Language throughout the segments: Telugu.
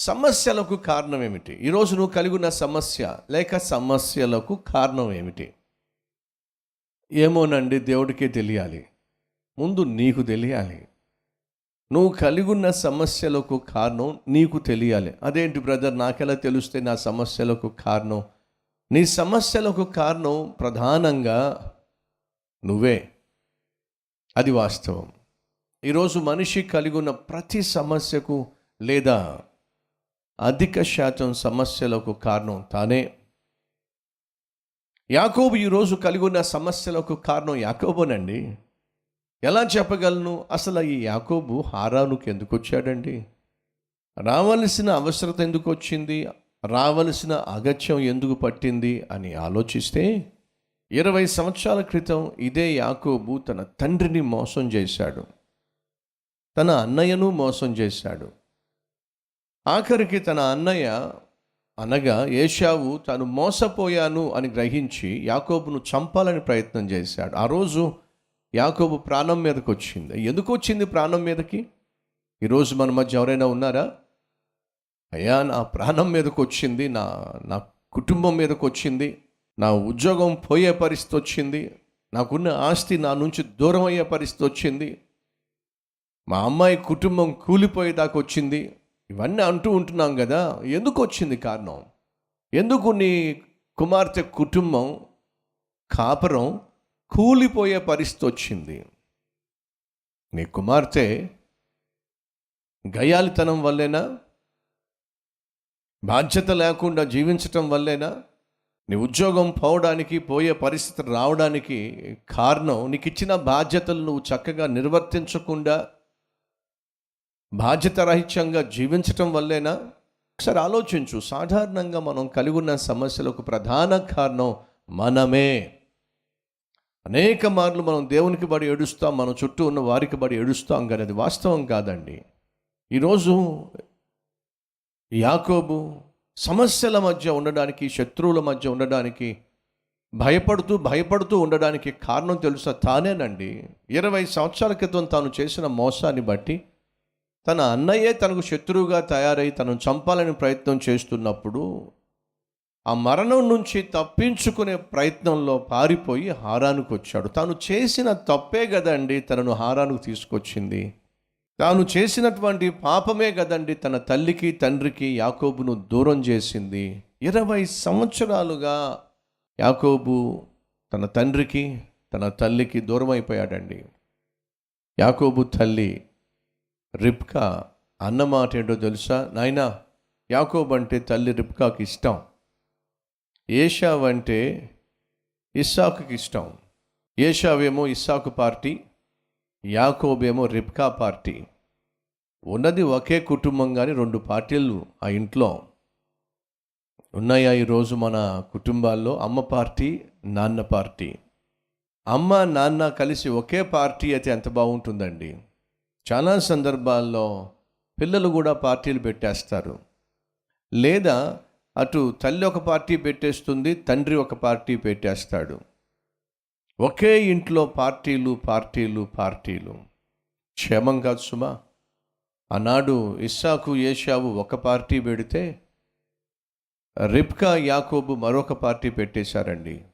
సమస్యలకు కారణం ఏమిటి? ఈరోజు నువ్వు కలిగి ఉన్న సమస్య లేక సమస్యలకు కారణం ఏమిటి? ఏమోనండి దేవుడికే తెలియాలి. ముందు నీకు తెలియాలి. నువ్వు కలిగి ఉన్న సమస్యలకు కారణం నీకు తెలియాలి. అదేంటి బ్రదర్ నాకెలా తెలుస్తే నా సమస్యలకు కారణం? నీ సమస్యలకు కారణం ప్రధానంగా నువ్వే. అది వాస్తవం. ఈరోజు మనిషి కలిగి ఉన్న ప్రతి సమస్యకు లేదా అధిక శాతం సమస్యలకు కారణం తానే. యాకోబు ఈరోజు కలిగి ఉన్న సమస్యలకు కారణం యాకోబునండి. ఎలా చెప్పగలను? అసలు ఈ యాకోబు హారానుకు ఎందుకు వచ్చాడండి? రావలసిన అవసరత ఎందుకు వచ్చింది? రావలసిన అగత్యం ఎందుకు పట్టింది? అని ఆలోచిస్తే ఇరవై సంవత్సరాల క్రితం ఇదే యాకోబు తన తండ్రిని మోసం చేశాడు. తన అన్నయ్యను మోసం చేశాడు. ఆఖరికి తన అన్నయ్య అనగా ఏషావు తాను మోసపోయాను అని గ్రహించి యాకోబును చంపాలని ప్రయత్నం చేశాడు. ఆ రోజు యాకోబు ప్రాణం మీదకి వచ్చింది ఎందుకు వచ్చింది ప్రాణం మీదకి? ఈరోజు మన మధ్య ఎవరైనా ఉన్నారా? అయ్యా నా ప్రాణం మీదకి వచ్చింది నా నా కుటుంబం మీదకి వచ్చింది నా ఉద్యోగం పోయే పరిస్థితి వచ్చింది నాకున్న ఆస్తి నా నుంచి దూరం అయ్యే పరిస్థితి వచ్చింది మా అమ్మాయి కుటుంబం కూలిపోయేదాకా వచ్చింది ఇవన్నీ అంటూ ఉంటున్నాం కదా ఎందుకు వచ్చింది కారణం? ఎందుకు నీ కుమార్తె కుటుంబం కాపురం కూలిపోయే పరిస్థితి వచ్చింది? నీ కుమార్తె గయాలితనం వల్లేనా? బాధ్యత లేకుండా జీవించటం వల్లేనా? నీ ఉద్యోగం పోవడానికి పోయే పరిస్థితి రావడానికి కారణం నీకు ఇచ్చిన బాధ్యతలు నువ్వు చక్కగా నిర్వర్తించకుండా బాధ్యతరహిత్యంగా జీవించటం వల్లేనా? ఒకసారి ఆలోచించు. సాధారణంగా మనం కలిగి ఉన్న సమస్యలకు ప్రధాన కారణం మనమే. అనేక మార్లు మనం దేవునికి బడి ఏడుస్తాం మన చుట్టూ ఉన్న వారికి బడి ఏడుస్తాం కానీ అది వాస్తవం కాదండి. ఈరోజు యాకోబు సమస్యల మధ్య ఉండడానికి శత్రువుల మధ్య ఉండడానికి భయపడుతూ భయపడుతూ ఉండడానికి కారణం తెలుసా? తానేనండి. ఇరవై సంవత్సరాల క్రితం తాను చేసిన మోసాన్ని బట్టి తన అన్నయ్యే తనకు శత్రువుగా తయారై తనను చంపాలని ప్రయత్నం చేస్తున్నప్పుడు ఆ మరణం నుంచి తప్పించుకునే ప్రయత్నంలో పారిపోయి హారానికి వచ్చాడు. తాను చేసిన తప్పే కదండి తనను హారానికి తీసుకొచ్చింది. తాను చేసినటువంటి పాపమే కదండి తన తల్లికి తండ్రికి యాకోబును దూరం చేసింది. ఇరవై సంవత్సరాలుగా యాకోబు తన తండ్రికి తన తల్లికి దూరం అయిపోయాడండి యాకోబు తల్లి రిప్కా అన్నమాట ఏంటో తెలుసా? నాయనా యాకోబ్ అంటే తల్లి రిప్కాకి ఇష్టం. ఏషావ్ అంటే ఇస్సాకుకి ఇష్టం. ఏషావేమో ఇస్సాకు పార్టీ యాకోబేమో రిప్కా పార్టీ. ఉన్నది ఒకే కుటుంబం కానీ రెండు పార్టీలు ఆ ఇంట్లో. ఉన్నాయా ఈరోజు మన కుటుంబాల్లో అమ్మ పార్టీ నాన్న పార్టీ? అమ్మ నాన్న కలిసి ఒకే పార్టీ అయితే ఎంత బాగుంటుందండి? చాలా సందర్భాల్లో పిల్లలు కూడా పార్టీలు పెట్టేస్తారు. లేదా అటు తల్లి ఒక పార్టీ పెట్టేస్తుంది తండ్రి ఒక పార్టీ పెట్టేస్తాడు. ఒకే ఇంట్లో పార్టీలు పార్టీలు పార్టీలు. క్షేమం కాదు సుమా. ఆనాడు ఇస్సాకు ఏషావు ఒక పార్టీ పెడితే రిప్కా యాకోబు మరొక పార్టీ పెట్టేశారండి.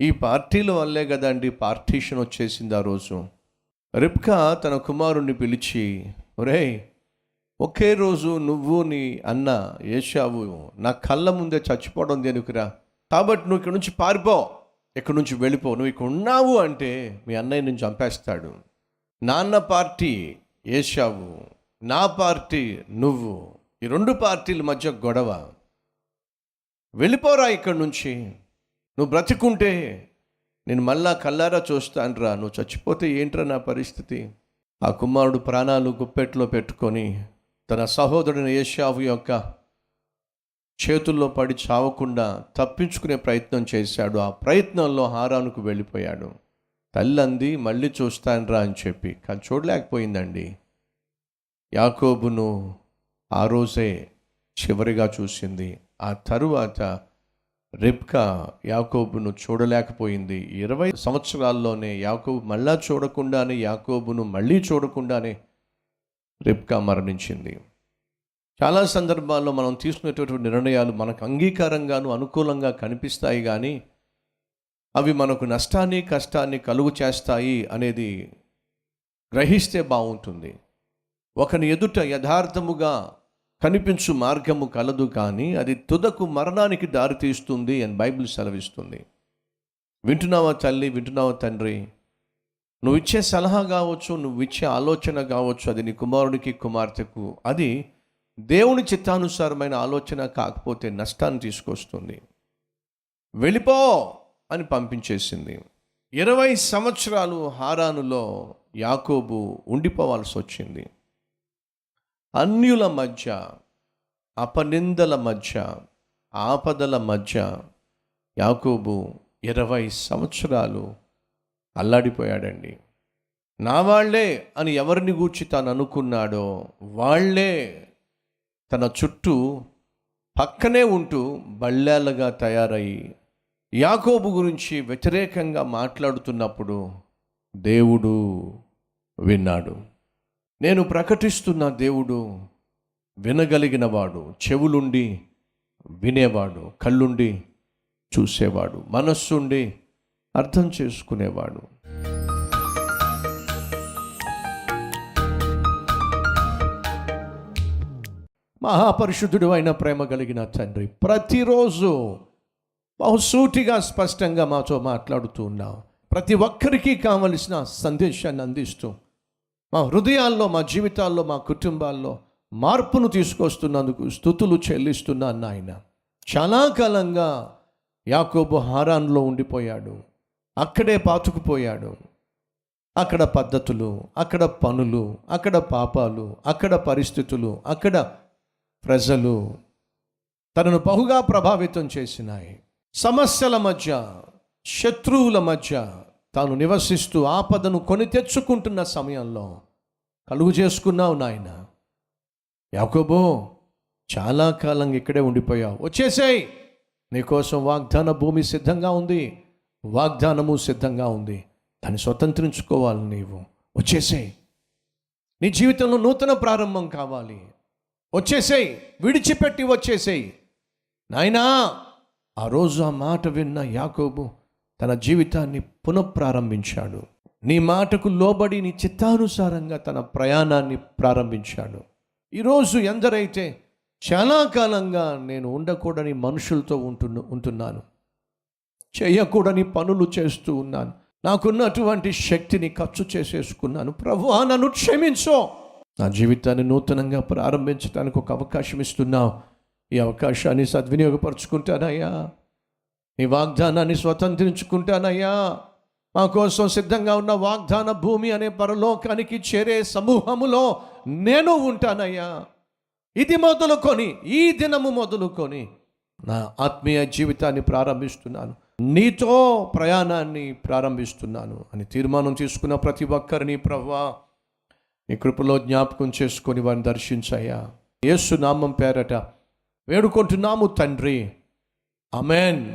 ఈ పార్టీల వల్లే కదండి పార్టీషన్ వచ్చేసింది ఆ రోజు. రిప్కా తన కుమారుణ్ణి పిలిచి ఒరేయ్ ఒకే రోజు నువ్వు నీ అన్న ఏషావు నా కళ్ళ ముందే చచ్చిపోవడం దేనికిరా కాబట్టి నువ్వు ఇక్కడ నుంచి పారిపో. ఇక్కడ నుంచి వెళ్ళిపో. నువ్వు ఇక్కడ ఉన్నావు అంటే మీ అన్నయ్య నుంచి చంపేస్తాడు. నాన్న పార్టీ ఏషావు నా పార్టీ నువ్వు. ఈ రెండు పార్టీల మధ్య గొడవ. వెళ్ళిపోరా ఇక్కడి నుంచి. నువ్వు బ్రతికుంటే నేను మళ్ళా కల్లారా చూస్తానురా నువ్వు చచ్చిపోతే ఏంట్రా నా పరిస్థితి? ఆ కుమారుడు ప్రాణాలు గుప్పెట్లో పెట్టుకొని తన సహోదరుని ఏషావు యొక్క చేతుల్లో పడి చావకుండా తప్పించుకునే ప్రయత్నం చేశాడు. ఆ ప్రయత్నంలో హారానుకు వెళ్ళిపోయాడు. తల్లి అంది మళ్ళీ చూస్తానురా అని చెప్పి. కానీ చూడలేకపోయిందండి. యాకోబును ఆ రోజే చివరిగా చూసింది. ఆ తరువాత రిబ్కా యాకోబును చూడలేకపోయింది. ఇరవై సంవత్సరాల్లోనే యాకోబు మళ్ళా చూడకుండానే యాకోబును మళ్ళీ చూడకుండానే రిబ్కా మరణించింది. చాలా సందర్భాల్లో మనం తీసుకునేటటువంటి నిర్ణయాలు మనకు అంగీకారంగాను అనుకూలంగా కనిపిస్తాయి కానీ అవి మనకు నష్టాన్ని కష్టాన్ని కలుగు చేస్తాయి అనేది గ్రహిస్తే బాగుంటుంది. ఒకని ఎదుట యథార్థముగా కనిపించు మార్గము కలదు కానీ అది తుదకు మరణానికి దారితీస్తుంది అని బైబిల్ సెలవిస్తుంది. వింటున్నావా తల్లి? వింటున్నావా తండ్రి? నువ్వు ఇచ్చే సలహా కావచ్చు నువ్వు ఇచ్చే ఆలోచన కావచ్చు అది నీ కుమారుడికి కుమార్తెకు అది దేవుని చిత్తానుసారమైన ఆలోచన కాకపోతే నష్టాన్ని తీసుకొస్తుంది. వెళ్ళిపో అని పంపించేసింది. ఇరవై సంవత్సరాలు హారానులో యాకోబు ఉండిపోవాల్సి వచ్చింది. అన్యుల మధ్య అపనిందల మధ్య ఆపదల మధ్య యాకోబు ఇరవై సంవత్సరాలు అల్లాడిపోయాడండి. నా వాళ్ళే అని ఎవరిని గూర్చి తాను అనుకున్నాడో వాళ్ళే తన చుట్టూ పక్కనే ఉంటూ బళ్ళేళ్ళగా తయారయ్యి యాకోబు గురించి వ్యతిరేకంగా మాట్లాడుతున్నప్పుడు దేవుడు విన్నాడు. నేను ప్రకటిస్తున్న దేవుడు వినగలిగినవాడు చెవులుండి వినేవాడు కళ్ళుండి చూసేవాడు మనస్సుండి అర్థం చేసుకునేవాడు. మహాపరిశుద్ధుడు అయిన ప్రేమ కలిగిన తండ్రి ప్రతిరోజు బహుసూటిగా స్పష్టంగా మాతో మాట్లాడుతూ ఉన్నావు. ప్రతి ఒక్కరికి కావలసిన సందేశాన్ని అందిస్తూ మా హృదయాల్లో మా జీవితాల్లో మా కుటుంబాల్లో మార్పును తీసుకొస్తున్నందుకు స్థుతులు చెల్లిస్తున్నాను నాయన. చాలా కాలంగా యాకోబు హారాన్లో ఉండిపోయాడు. అక్కడే పాతుకుపోయాడు. అక్కడ పద్ధతులు అక్కడ పనులు అక్కడ పాపాలు అక్కడ పరిస్థితులు అక్కడ ప్రజలు తనను బహుగా ప్రభావితం చేసినాయి. సమస్యల మధ్య శత్రువుల మధ్య తాను నివసిస్తూ ఆపదను కొని తెచ్చుకుంటున్న సమయంలో కలుగు చేసుకున్నావు నాయన. యాకోబో చాలా కాలం ఇక్కడే ఉండిపోయావు. వచ్చేసేయ్. నీకోసం వాగ్దాన భూమి సిద్ధంగా ఉంది. వాగ్దానము సిద్ధంగా ఉంది. దాన్ని స్వతంత్రించుకోవాలి నీవు. వచ్చేసేయ్. నీ జీవితంలో నూతన ప్రారంభం కావాలి. వచ్చేసేయ్. విడిచిపెట్టి వచ్చేసేయ్. నాయనా ఆ రోజు ఆ మాట విన్న యాకోబు తన జీవితాన్ని పునఃప్రారంభించాడు. నీ మాటకు లోబడి నీ చిత్తానుసారంగా తన ప్రయాణాన్ని ప్రారంభించాడు. ఈరోజు ఎందరైతే చాలా కాలంగా నేను ఉండకూడని మనుషులతో ఉంటున్న ఉంటున్నాను. చేయకూడని పనులు చేస్తూ ఉన్నాను. నాకున్నటువంటి శక్తిని ఖర్చు చేసేసుకున్నాను. ప్రభు నన్ను క్షమించో. నా జీవితాన్ని నూతనంగా ప్రారంభించడానికి ఒక అవకాశం ఇస్తున్నావు. ఈ అవకాశాన్ని సద్వినియోగపరుచుకుంటానయ్యా. నీ వాగ్దానాన్ని స్వతంత్రించుకుంటానయ్యా మా కోసం సిద్ధంగా ఉన్న వాగ్దాన భూమి అనే పరలోకానికి చేరే సమూహములో నేను ఉంటానయ్యా. ఇది మొదలుకొని ఈ దినము మొదలుకొని నా ఆత్మీయ జీవితాన్ని ప్రారంభిస్తున్నాను. నీతో ప్రయాణాన్ని ప్రారంభిస్తున్నాను అని తీర్మానం తీసుకున్న ప్రతి ఒక్కరిని ప్రవ్వా నీ కృపలో జ్ఞాపకం చేసుకొని వారిని దర్శించాయా యేసు నామం పేరట వేడుకుంటున్నాము తండ్రి. అమెన్